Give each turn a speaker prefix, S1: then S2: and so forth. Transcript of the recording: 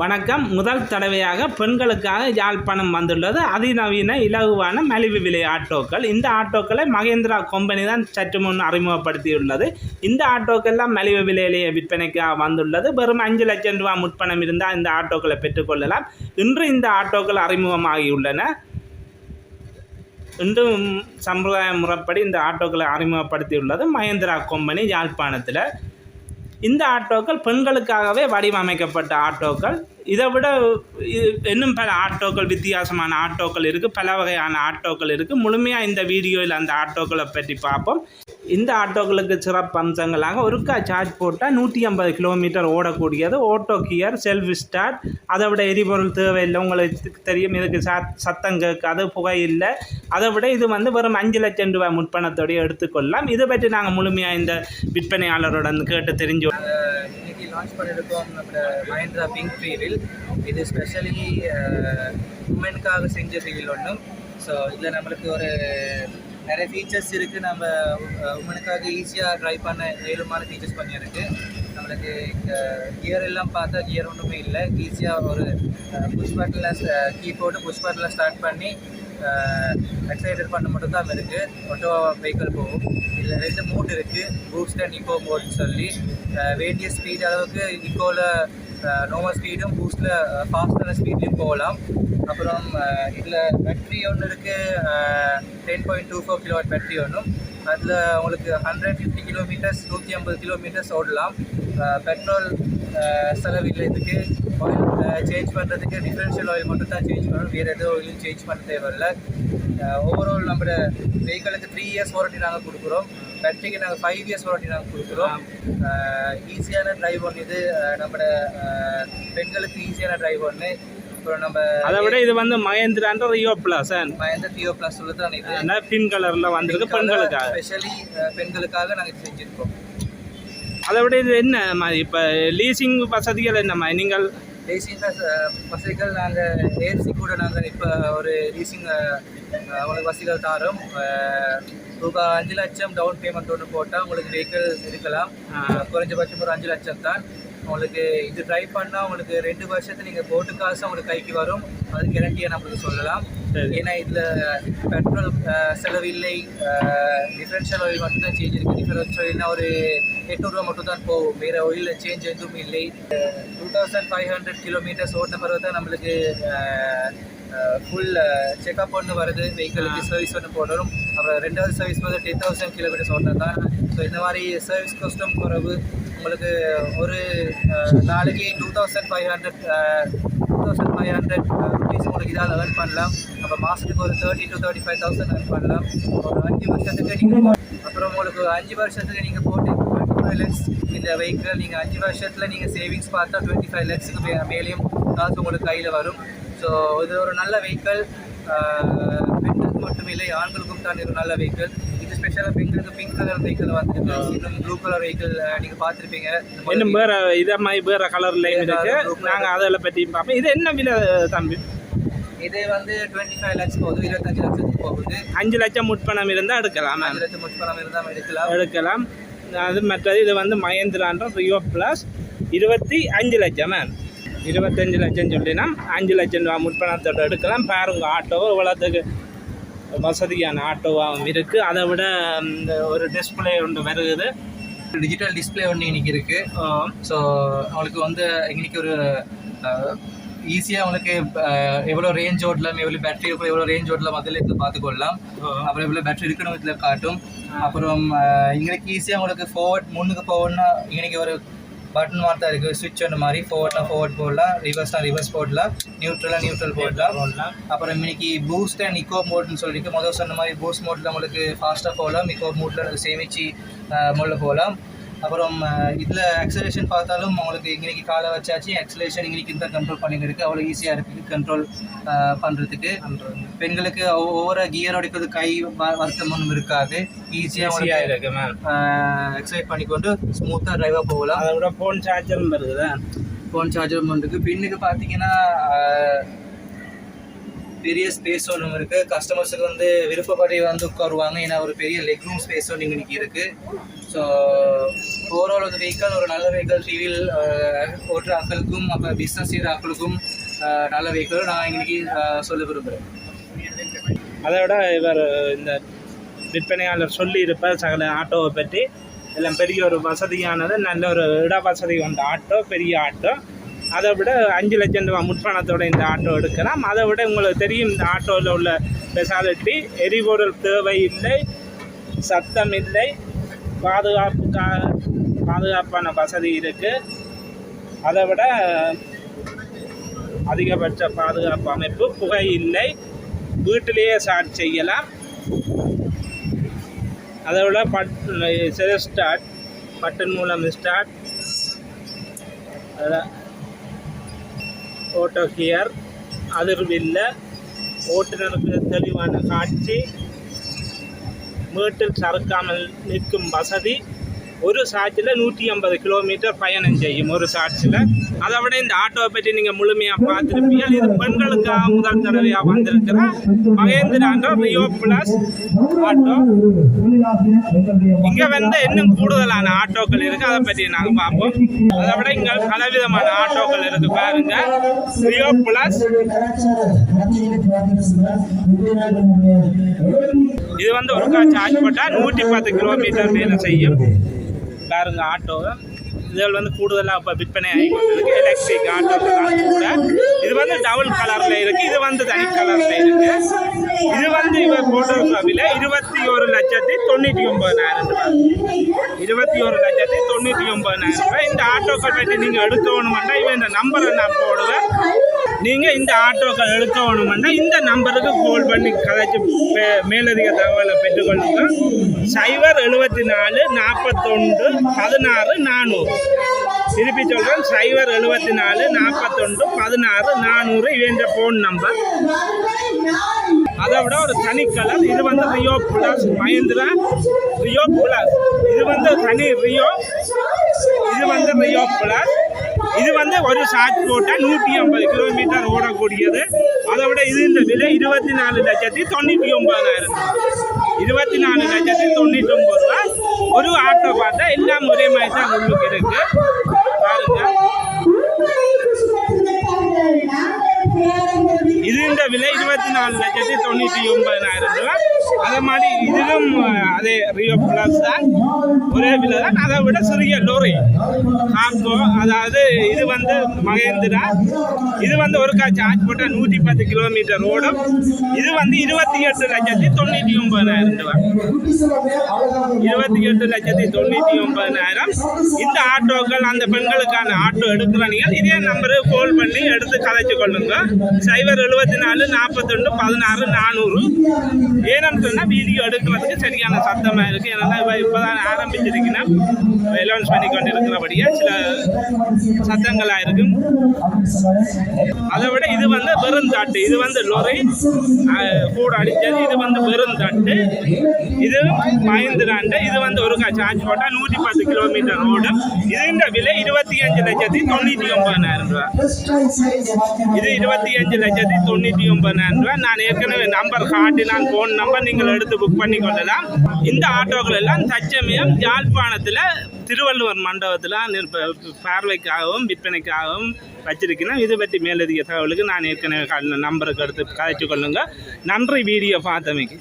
S1: வணக்கம். முதல் தடவையாக பெண்களுக்காக யாழ்ப்பாணம் வந்துள்ளது. அதிநவீன இலகுவான மலிவு விலை ஆட்டோக்கள். இந்த ஆட்டோக்களை மகேந்திரா கம்பெனி தான் சற்று முன் அறிமுகப்படுத்தியுள்ளது. இந்த ஆட்டோக்கள்லாம் மலிவு விலையிலேயே விற்பனைக்காக வந்துள்ளது. வெறும் அஞ்சு லட்சம் ரூபாய் முற்பணம் இருந்தால் இந்த ஆட்டோக்களை பெற்றுக்கொள்ளலாம் இன்று இந்த ஆட்டோக்கள் அறிமுகமாகியுள்ளன. இன்றும் சம்பிரதாய முறைப்படி இந்த ஆட்டோக்களை அறிமுகப்படுத்தியுள்ளது மகேந்திரா கம்பெனி யாழ்ப்பாணத்தில். இந்த ஆட்டோக்கள் பெண்களுக்காகவே வடிவமைக்கப்பட்ட ஆட்டோக்கள். இதை விட இ- இன்னும் பல ஆட்டோக்கள் வித்தியாசமான ஆட்டோக்கள் இருக்குது பல வகையான ஆட்டோக்கள் இருக்குது முழுமையாக இந்த வீடியோவில் அந்த ஆட்டோக்களை பற்றி பார்ப்போம். இந்த ஆட்டோக்களுக்கு சிறப்பு அம்சங்களாக ஒருக்கா சார்ஜ் போட்டால் நூற்றி ஐம்பது கிலோமீட்டர் ஓடக்கூடியது. ஓட்டோ கியர் செல்ஃப் ஸ்டார்ட் அதை விட எரிபொருள் தேவையில்லை. உங்களுக்கு தெரியும் இதுக்கு சத் சத்தம் கேட்காது புகை இல்லை. அதை விட இது வந்து வெறும் அஞ்சு லட்சம் ரூபாய் முற்பணத்தோடய எடுத்துக்கொள்ளலாம். இதை பற்றி நாங்கள் முழுமையாக இந்த விற்பனையாளருடன் கேட்டு தெரிஞ்சு
S2: நாங்கள் லான்ச் பண்ணியிருக்கோம் மஹேந்திரா பிங்க் ஃபீரில் இது ஸ்பெஷலி உமனுக்காக செஞ்ச ஃபீல் ஒன்றும் ஸோ இதில் நம்மளுக்கு ஒரு நிறைய ஃபீச்சர்ஸ் இருக்குது நம்ம உமனுக்காக ஈஸியாக ட்ரை பண்ண ஏழுமான ஃபீச்சர்ஸ் பண்ணியிருக்கு. நம்மளுக்கு இந்த கியர் எல்லாம் பார்த்தா கியர் ஒன்றுமே இல்லை. ஈஸியாக ஒரு புஷ் பட்டனில் கீ போட்டு புஷ் பட்டனில் ஸ்டார்ட் பண்ணி எக்ஸைட்டட் பண்ண மட்டும் தான் இருக்குது ஆட்டோ வெஹிக்கிள் போகும். இதில் ரெண்டு மூட் இருக்குது பூஸ்ட் அண்ட் இக்கோ மோட்னு சொல்லி வேண்டிய ஸ்பீட் அளவுக்கு இக்கோவில் நார்மல் ஸ்பீடும் பூஸ்டில் ஃபாஸ்டான ஸ்பீட்லேயும் போகலாம். அப்புறம் இதில் பேட்ரி ஒன்று இருக்குது ten point two four kilowatt battery ஒன்றும் அதில் உங்களுக்கு ஹண்ட்ரட் ஃபிஃப்டி கிலோமீட்டர்ஸ் நூற்றி ஐம்பது கிலோமீட்டர்ஸ் ஓடலாம். பெட்ரோல் செலவில்லை இதுக்கு. ஆயில் சேஞ்ச் பண்ணுறதுக்கு டிஃப்ரென்ஷியல் ஆயில் மட்டும் தான் சேஞ்ச் பண்ணணும். வேறு எதுவும் ஆயிலும் சேஞ்ச் பண்ண தேவையில்லை. ஓவரால் நம்ம வெஹிக்கிளுக்கு த்ரீ இயர்ஸ் வாரண்டி நாங்கள் கொடுக்குறோம். பேட்டரிக்கு நாங்கள் ஃபைவ் இயர்ஸ் வாரண்டி நாங்கள் கொடுக்குறோம். ஈஸியான டிரைவ் ஒன்று இது. நம்ம நம்மளோட பெண்களுக்கு ஈஸியான டிரைவ் ஒன்று அப்புறம் நம்ம
S1: அதை விட இது வந்து மகேந்திரான்ற Rio plus
S2: Mahindra Treo plus தான் இது.
S1: பின் கலரில் வந்திருக்கு பெண்களுக்காக.
S2: ஸ்பெஷலி பெண்களுக்காக நாங்கள் செஞ்சுருக்கோம்.
S1: அதை விட இது என்ன மாதிரி இப்போ லீசிங் வசதிகள் என்ன மாதிரி நீங்கள்
S2: லீசிங் வசதிகள் நாங்கள் ஏசி கூட நாங்கள் இப்போ ஒரு லீசிங் உங்களுக்கு வசதிகள் தாரோம். ரூபாய் அஞ்சு லட்சம் டவுன் பேமெண்ட் ஒன்று போட்டால் உங்களுக்கு வெஹிக்கிள் இருக்கலாம். குறைஞ்சபட்சம் ஒரு அஞ்சு லட்சம் தான். உங்களுக்கு இது ட்ரை பண்ணால் உங்களுக்கு ரெண்டு வருஷத்துக்கு நீங்கள் போட்டு காசு உங்களுக்கு கைக்கு வரும். அது கேரண்டியாக நம்மளுக்கு சொல்லலாம். ஏன்னா இதில் பெட்ரோல் செலவு இல்லை. டிஃப்ரென்ஷியல் ஆயில் மட்டும் தான் சேஞ்ச் இருக்குது டிஃப்ரென்ஷியல் ஆயில்னா ஒரு எட்நூறுரூவா மட்டும் தான் போகும். வேறு ஆயிலில் சேஞ்ச் எதுவும் இல்லை. Two thousand five hundred kilometres ஓட்டின பிறகு தான் நம்மளுக்கு ஃபுல் செக்அப் ஒன்று வருது. வெஹிக்கிளுக்கு சர்வீஸ் ஒன்று போடணும் அப்புறம் ரெண்டாவது சர்வீஸ் வந்து டென் தௌசண்ட் கிலோமீட்டர்ஸ் ஓட்டினா தான். ஸோ இந்த மாதிரி சர்வீஸ் காஸ்ட்டும் குறைவு. உங்களுக்கு ஒரு நாளைக்கு two thousand five hundred two thousand five hundred rupees உங்களுக்கு இதால் ஏர்ன் பண்ணலாம். அப்போ மாதத்துக்கு ஒரு thirty to thirty five thousand earn பண்ணலாம். ஒரு அஞ்சு வருஷத்துக்கு நீங்கள் அப்புறம் உங்களுக்கு அஞ்சு வருஷத்துக்கு நீங்கள் போட்டு டுவெண்ட்டி ஃபைவ் லேக்ஸ் இந்த வெஹிக்கிள் நீங்கள் அஞ்சு வருஷத்தில் நீங்கள் சேவிங்ஸ் பார்த்தா டுவெண்ட்டி ஃபைவ் லேக்ஸுக்கு மேலேயும் காசு உங்களுக்கு கையில் வரும். ஸோ இது ஒரு நல்ல வெஹிக்கிள் பெண்களுக்கு மட்டும் இல்லை ஆண்களுக்கும் தான் இது நல்ல வெஹிக்கிள் ஸ்பெஷலாக பெண்களுக்கு பிங்க் கலர் வெஹிக்கிள் வந்துருக்கு? இன்னும் ப்ளூ கலர் வெஹிக்கிள் நீங்கள் பார்த்துருப்பீங்க.
S1: இன்னும் வேற இதை மாதிரி வேற கலர்லையும் இருக்கு. நாங்கள் அதில் பற்றி பார்ப்போம். இது என்ன விலை தம்பி?
S2: இது வந்து டுவெண்ட்டி ஃபைவ் லேக்ஸ் போகுது. இருபத்தஞ்சு லட்சத்துக்கு போகுது.
S1: அஞ்சு லட்சம் முற்பணம் இருந்தால் எடுக்கலாம்
S2: அஞ்சு லட்சம் முட் பணம் இருந்தால் எடுக்கலாம்.
S1: எடுக்கலாம். அது மற்றது இது வந்து மகேந்திரான்ற ரியோ ப்ளஸ் இருபத்தி அஞ்சு லட்சம் இருபத்தஞ்சு லட்சம் சொல்லினா அஞ்சு லட்சம் ரூபா முற்பணத்தோட எடுக்கலாம். பாருங்க ஆட்டோ இவ்வளோத்துக்கு. வசதியான ஆட்டோவாகவும் இருக்குது அதை விட இந்த ஒரு டிஸ்பிளே ஒன்று வருகுது.
S2: டிஜிட்டல் டிஸ்ப்ளே ஒன்று இன்னைக்கு இருக்கு. ஸோ அவங்களுக்கு வந்து இன்னைக்கு ஒரு ஈஸியாக அவங்களுக்கு அஹ், எவ்வளோ ரேஞ்ச் ஓடலாம் எவ்வளோ பேட்டரி இருக்கும் எவ்வளோ ரேஞ்ச் ஓடலாம் அதில் இதில் பார்த்துக்கொள்ளலாம். அப்புறம் எவ்வளோ பேட்டரி இருக்கணும் இதில் காட்டும். அப்புறம் எங்களுக்கு ஈஸியாக உங்களுக்கு forward முன்னுக்கு போகணும்னா இன்னைக்கு ஒரு பட்டன் மாதிரி தான் இருக்குது சுவிட்ச் ஒன்று மாதிரி ஃபோர்ட்லாம் ஃபோர்ட் போடலாம் ரிவர்ஸ்னா ரிவர்ஸ் போடலாம் நியூட்ரலாக நியூட்ரல் போடலாம். அப்புறம் இன்னைக்கு பூஸ்ட் அண்ட் இக்கோ மோட்னு சொல்லிட்டு முதல் சொன்ன மாதிரி பூஸ்ட் மோட்டில் உங்களுக்கு ஃபாஸ்ட்டாக போகலாம் இக்கோ மோட்டில் சேமிச்சு மோடில் போகலாம். அப்புறம் இதில் ஆக்சலேஷன் பார்த்தாலும் உங்களுக்கு இன்னைக்கு காலை வச்சாச்சு. ஆக்சலேஷன் இன்னைக்கு தான் கண்ட்ரோல் பண்ணிட்டு இருக்கு அவ்வளோ ஈஸியாக இருக்குது. கண்ட்ரோல் பண்ணுறதுக்கு பெண்களுக்கு ஒவ்- ஒவ்வொரு கியர் அடிக்கிறது கை வருத்தம் ஒன்றும் இருக்காது. ஈஸியாக
S1: இருக்கு மேம்
S2: எக்ஸசைஸ் பண்ணிக்கொண்டு ஸ்மூத்தாக டிரைவாக போகலாம்.
S1: அதை விட ஃபோன் சார்ஜரும் வருகுதா
S2: ஃபோன் சார்ஜர் இருக்குது பின்னுக்கு பார்த்தீங்கன்னா பெரிய ஸ்பேஸ் ஒன்று இருக்குது கஸ்டமர்ஸுக்கு வந்து விருப்பப்படி வந்து உட்காருவாங்க. ஏன்னா ஒரு பெரிய லெக் ரூம் ஸ்பேஸ் ஒன்று இன்னைக்கு இருக்குது ஸோ ஓவரால் அந்த வெஹிக்கல் ஒரு நல்ல வெஹிக்கல் சிவில் uh, ஓட்டுற ஆக்களுக்கும் அப்போ பிஸ்னஸ் செய்கிற ஆக்களுக்கும் uh, நல்ல வெஹிக்கல் நான் இன்றைக்கி uh, சொல்ல விரும்புகிறேன்
S1: அதை விட இவர் இந்த விற்பனையாளர் சொல்லியிருப்பார் சகல ஆட்டோவை பற்றி. எல்லாம் பெரிய ஒரு வசதியானது நல்ல ஒரு இட வசதி கொண்ட ஆட்டோ பெரிய ஆட்டோ அதை விட அஞ்சு லட்சம் ரூபா முற்பணத்தோட இந்த ஆட்டோ எடுக்கலாம். அதை விட உங்களுக்கு தெரியும் இந்த ஆட்டோவில் உள்ள ஸ்பெஷாலிட்டி எரிபொருள் தேவை இல்லை சத்தம் இல்லை. பாதுகாப்புக்காக பாதுகாப்பான வசதி இருக்குது அதை விட அதிகபட்ச பாதுகாப்பு அமைப்பு புகை இல்லை. வீட்டிலேயே ஸ்டார்ட் செய்யலாம். அதை விட பட் செல் ஸ்டார்ட் பட்டன் மூலம் ஸ்டார்ட். ஓட்டோ கியர் அதிர்வில்லை ஓட்டுநருக்கு தெளிவான காட்சி. வீட்டில் சறுக்காமல் நிற்கும் வசதி ஒரு சாட்சியில் நூற்றி ஐம்பது கிலோமீட்டர் பயணம் செய்யும் ஒரு சாட்சியில் அதை விட இந்த ஆட்டோவை பற்றி நீங்கள் முழுமையாக பார்த்துருப்பீங்க. இது பெண்களுக்காக முதல் தடவையாக வந்திருக்கிற. மகேந்திரான்ற ரியோ பிளஸ் ஆட்டோ. இங்கே வந்து இன்னும் கூடுதலான ஆட்டோக்கள் இருக்குது அதை பற்றி நாங்கள் பார்ப்போம். அதை விட இங்கே பலவிதமான ஆட்டோக்கள் இருக்கு பாருங்க. ரியோ பிளஸ் இது வந்து ஒரு சார்ஜ் போட்டால் நூற்றி பத்து கிலோமீட்டர் மேலே செய்யும். பாருங்க ஆட்டோ இதில் வந்து கூடுதலாக இப்போ விற்பனை ஆகி எலக்ட்ரிக் ஆட்டோ கூட இது வந்து டபுள் கலரில் இருக்குது இது வந்து தனி கலரில் இருக்குது இது வந்து இவர் போட்டிருக்கிற விலை இருபத்தி ஒரு லட்சத்தி தொண்ணூற்றி ஒம்பதாயிரம் ரூபாய். இருபத்தி ஒரு லட்சத்தி தொண்ணூற்றி ஒம்பதாயிரம் ரூபாய். இந்த ஆட்டோக்கள் பற்றி நீங்கள் எடுக்கணுமெண்டா இவன் இந்த நம்பரை நான் போடுவேன். நீங்கள் இந்த ஆட்டோக்கள் எடுக்கணுமெண்டா இந்த நம்பருக்கு கால் பண்ணி கதைச்சி மே- மேலதிக தகவலை பெற்றுக்கொள்ளுங்க. சைபர் எழுபத்தி நாலு நாற்பத்தொன்று பதினாறு நானூறு. திருப்பி சொல்கிறேன் சைபர் எழுபத்தி நாலு நாற்பத்தொன்று பதினாறு நானூறு என்ற ஃபோன் நம்பர் அதை விட ஒரு தனி கலர் இது வந்து Rio plus Mahindra. Rio plus இது வந்து தனி ரியோ இது வந்து ரியோ பிளஸ் இது வந்து ஒரு சார்ஜ் போட்டால் நூற்றி ஐம்பது கிலோமீட்டர் ஓடக்கூடியது. அதை விட இது இந்த விலை இருபத்தி நாலு லட்சத்தி தொண்ணூற்றி ஒன்பதாயிரம். இருபத்தி நாலு லட்சத்தி தொண்ணூற்றி ஒம்பது ரூபா ஒரு ஆட்டோ பார்த்தா எல்லாம் ஒரே மாதிரி தான் உங்களுக்கு இருக்கு. பாருங்க. இது இந்த விலை இருபத்தி நாலு லட்சத்தி தொண்ணூற்றி ஒன்பதாயிரம் ரூபாய். அதே மாதிரி இதுவும் அதே ரியோ பிளஸ் தான். ஒரே விலை தான். அதை விட சிறிய லோரி கார்கோ அதாவது இது வந்து மகேந்திரா. இது வந்து ஒரு கா சார்ஜ் போட்டால் நூற்றி பத்து கிலோமீட்டர் ஓடும். இது வந்து இருபத்தி எட்டு லட்சத்தி தொண்ணூற்றி ஒன்பதாயிரம் ரூபாய். இருபத்தி எட்டு லட்சத்தி தொண்ணூற்றி ஒன்பதாயிரம். இந்த ஆட்டோக்கள் அந்த பெண்களுக்கான ஆட்டோ எடுக்கிற இதே நம்பரு கால் பண்ணி எடுத்து கதைச்சு கொள்ளுங்க. சைபர் எழுபத்தி நாலு நாற்பத்தி ரெண்டு பதினாறு நானூறு. ஏன்னு சொன்னால் வீடியோ எடுக்கிறதுக்கு சரியான சத்தமாக இருக்குது ஏன்னா இப்போ இப்போ தான் ஆரம்பிச்சிருக்கீங்கன்னா அலௌன்ஸ் பண்ணி கொண்டு இருக்கிறபடியாக சில சத்தங்களாக இருக்கும். அதை விட இது வந்து வெறுந்தாட்டு இது வந்து லொரி கூட அடித்தது இது வந்து வெறுந்தாட்டு இது மஹிந்திராண்டு இது வந்து ஒரு சார்ஜ் போட்டால் நூற்றி பத்து கிலோமீட்டர் ஓடும். இதுன்ற விலை இருபத்தி அஞ்சு லட்சத்தி தொண்ணூற்றி ஒன்பதாயிரம் ரூபா இது இருபத்தி அஞ்சு லட்சத்தி தொண்ணூற்றி ஒன்பதாயிரம் ரூபா நான் ஏற்கனவே நம்பர் காட்டி நான் ஃபோன் நம்பர் நீங்கள் எடுத்து புக் பண்ணி கொள்ளலாம் இந்த ஆட்டோக்கள் எல்லாம் தச்சமயம் யாழ்ப்பாணத்தில் திருவள்ளுவர் மண்டபத்தில் நிற்ப- பார்வைக்காகவும் விற்பனைக்காகவும் வச்சிருக்கிறேன். இதை பற்றி மேலதிக தகவலுக்கு நான் ஏற்கனவே நம்பருக்கு எடுத்து கதைச்சு கொள்ளுங்க. நன்றி வீடியோ பார்த்தமைக்கு.